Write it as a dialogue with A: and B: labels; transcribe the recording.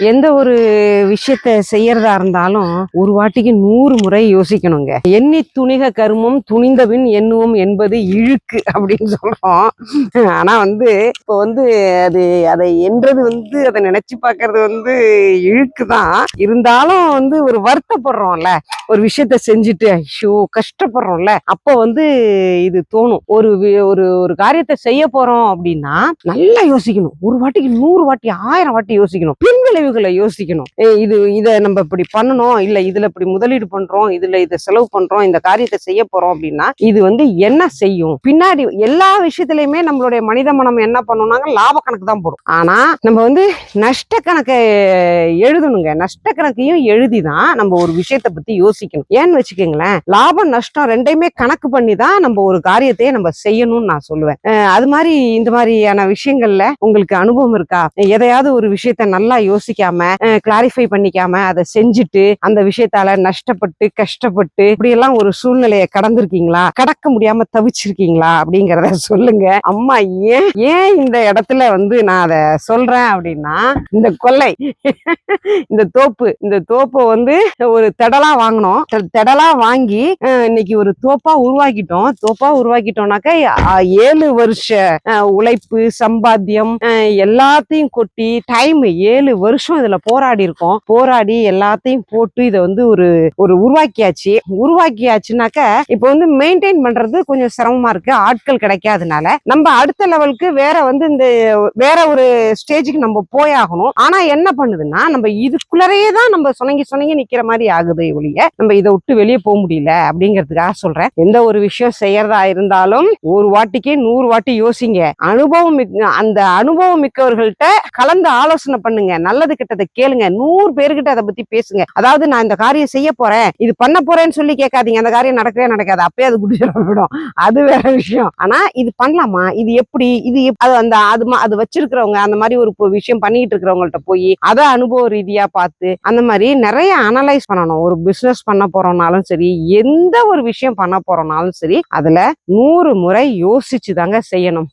A: எந்த ஒரு விஷயத்த செய்யறதா இருந்தாலும் ஒரு வாட்டிக்கு நூறு முறை யோசிக்கணுங்க. எண்ணி துணிக கருமம் துணிந்தபின் எண்ணுவோம் என்பது இழுக்கு அப்படின்னு சொல்றோம். ஆனா வந்து இப்போ வந்து அது அதை என்றது வந்து அதை நினைச்சு பார்க்கறது வந்து இழுக்கு தான் இருந்தாலும் வந்து ஒரு வருத்தப்படுறோம்ல. ஒரு விஷயத்த செஞ்சுட்டு ஐயோ கஷ்டப்படுறோம்ல. அப்போ வந்து இது தோணும். ஒரு வி- ஒரு ஒரு காரியத்தை செய்ய போறோம் அப்படின்னா நல்லா யோசிக்கணும். ஒரு வாட்டிக்கு நூறு வாட்டி ஆயிரம் வாட்டி யோசிக்கணும். பின் விளைவுகளை யோசிக்கணும். இது இதை நம்ம இப்படி பண்ணணும். இல்ல இதுல இப்படி முதலீடு பண்றோம். இதுல இதை செலவு பண்றோம். இந்த காரியத்தை செய்ய போறோம் அப்படின்னா இது வந்து என்ன செய்யும்? பின்னாடி எல்லா விஷயத்திலயுமே நம்மளுடைய மனித மனம் என்ன பண்ணுனாங்க லாப கணக்கு தான் போடும். ஆனா நம்ம வந்து நஷ்ட கணக்கை எழுதணுங்க. நஷ்ட கணக்கையும் எழுதி தான் நம்ம ஒரு விஷயத்தை பத்தி யோசிக்கணும். ஏன்னு வச்சுக்கோங்களேன் லாபம் நஷ்டம் ரெண்டையுமே கணக்கு பண்ணி தான் நம்ம ஒரு காரியத்தையே நம்ம செய்யணும்னு நான் சொல்லுவேன். அது மாதிரி இந்த மாதிரியான விஷயங்கள்ல உங்களுக்கு அனுபவம் இருக்கா? எதையாவது ஒரு விஷயத்த நல்லா யோசிக்காம கிளாரிஃபை பண்ணிக்காம அதை செஞ்சுட்டு அந்த விஷயத்தால நஷ்டப்பட்டு கஷ்டப்பட்டு இப்படி எல்லாம் ஒரு சூழ்நிலையை கடந்திருக்கீங்களா? கடக்க முடியாம தவிச்சிருக்கீங்களா? அப்படிங்கிறத சொல்லுங்க. அம்மா ஏன் ஏன் இந்த இடத்துல வந்து நான் அதை சொல்றேன் அப்படின்னா இந்த கொள்ளை இந்த தோப்பு இந்த தோப்பை வந்து ஒரு தடலா வாங்கணும். தெ- திடலா வாங்கி இன்னைக்கு ஒரு தோப்பா உருவாக்கிட்டோம். தோப்பா உருவாக்கிட்டோம்னாக்கா ஏழு வருஷ உழைப்பு சம்பாத்தியம் எல்லாத்தையும் கொட்டி டைம் ஏழு வருஷம் இதுல போராடி இருக்கோம். போராடி எல்லாத்தையும் போட்டு இதை வந்து ஒரு ஒரு உருவாக்கியாச்சு. உருவாக்கியாச்சுனாக்க இப்போ வந்து மெயின்டைன் பண்றது கொஞ்சம் சிரமமா இருக்கு. ஆட்கள் கிடைக்காதனால. நம்ம அடுத்த லெவலுக்கு வேற வந்து இந்த வேற ஒரு ஸ்டேஜுக்கு நம்ம போயாகணும். ஆனா என்ன பண்ணுதுன்னா நம்ம இதுக்குள்ளரையே தான் நம்ம சொன்னங்கி சொன்னங்கி நிக்கிற மாதிரி ஆகுது ஒழிய நம்ம இதை விட்டு வெளியே போக முடியல அப்படிங்கிறதுக்காக சொல்றேன். எந்த ஒரு விஷயம் செய்யறதா இருந்தாலும் ஒரு வாட்டிக்கு நூறு வாட்டி யோசிங்க. அனுபவம் அந்த அனுபவம் மிக்கவர்கள்ட்ட கலந்து ஆலோசனை பண்ணுங்க. நல்லது கிட்டதை கேளுங்க. நூறு பேர்கிட்ட அதை பத்தி பேசுங்க. அதாவது நான் இந்த காரியம் செய்ய போறேன். இது பண்ண போறேன்னு சொல்லி கேட்காதீங்க. அந்த காரியம் நடக்கவே நடக்காது. அப்பயே அது குடிச்சிட போயிடும். அது வேற விஷயம். ஆனா இது பண்ணலாமா? இது எப்படி? இது அது அந்த அது அது வச்சிருக்கிறவங்க அந்த மாதிரி ஒரு விஷயம் பண்ணிட்டு இருக்கிறவங்கள்ட்ட போய் அதை அனுபவ ரீதியா பார்த்து அந்த மாதிரி நிறைய அனலைஸ் பண்ணணும். ஒரு பிசினஸ் பண்ண போறோம்னாலும் சரி எந்த ஒரு விஷயம் பண்ண போறோம்னாலும் சரி அதுல நூறு முறை யோசிச்சு தாங்க செய்யணும்.